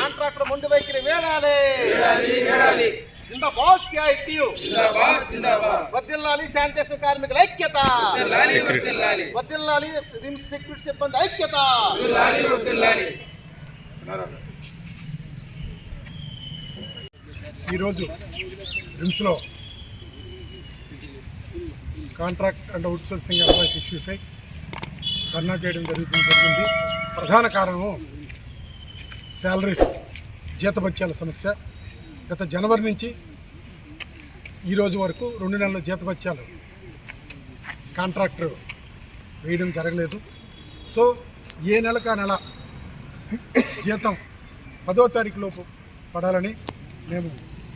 Contractor ముందు వైఖరి వేడాలి. జిందాబాద్ CITU వర్దిల్లాలి శానిటేషన్ కార్మికుల ఐక్యత. వర్దిల్లాలి రిమ్స్ సెక్యూరిటీ సిబ్బంది ఐక్యత. ఈరోజు రిమ్స్లో కాంట్రాక్ట్ అండ్ అవుట్సోర్సింగ్ ఎంప్లాయీస్ ఇష్యూపై ధర్నా చేయడం జరుగుతుంది. జరిగింది ప్రధాన కారణము శాలరీస్ జీతభత్యాల సమస్య గత జనవరి నుంచి ఈ రోజు వరకు రెండు నెలల జీతభత్యాలు కాంట్రాక్టర్ వేయడం జరగలేదు. సో ఏ నెలకా నెల జీతం పదో తారీఖు లోపు పడాలని మేము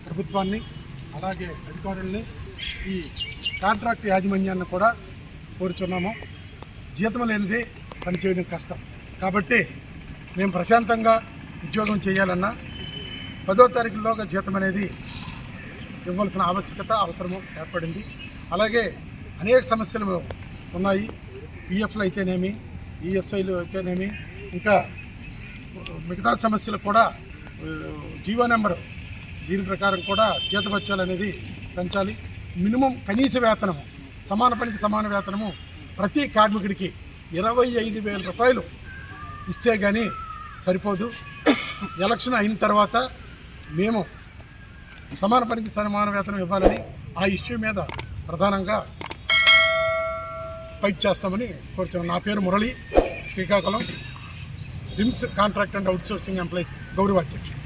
ప్రభుత్వాన్ని అలాగే అధికారుల్ని ఈ కాంట్రాక్ట్ యాజమాన్యాన్ని కూడా కోరుచున్నాము. జీతం లేనిదే పనిచేయడం కష్టం. కాబట్టి మేము ప్రశాంతంగా ఉద్యోగం చేయాలన్నా పదో తారీఖులోగా జీతం అనేది ఇవ్వాల్సిన ఆవశ్యకత అవసరము ఏర్పడింది. అలాగే అనేక సమస్యలు ఉన్నాయి. పిఎఫ్లు అయితేనేమి ఈఎస్ఐలు అయితేనేమి ఇంకా మిగతా సమస్యలు కూడా జీవో నెంబర్ దీని ప్రకారం కూడా జీతభత్యాలు అనేది పెంచాలి. మినిమం కనీస వేతనము సమాన పనికి సమాన వేతనము ప్రతి కార్మికుడికి ఇరవై ఐదు వేల రూపాయలు ఇస్తే కానీ సరిపోదు. ఎలక్షన్ అయిన తర్వాత మేము సమాన పనికి సమాన వేతనం ఇవ్వాలని ఆ ఇష్యూ మీద ప్రధానంగా ఫైట్ చేస్తామని కోరుతున్నాను నా పేరు Murali Srikakulam. RIMS contract and outsourcing employees గౌరవాధ్యక్షుడు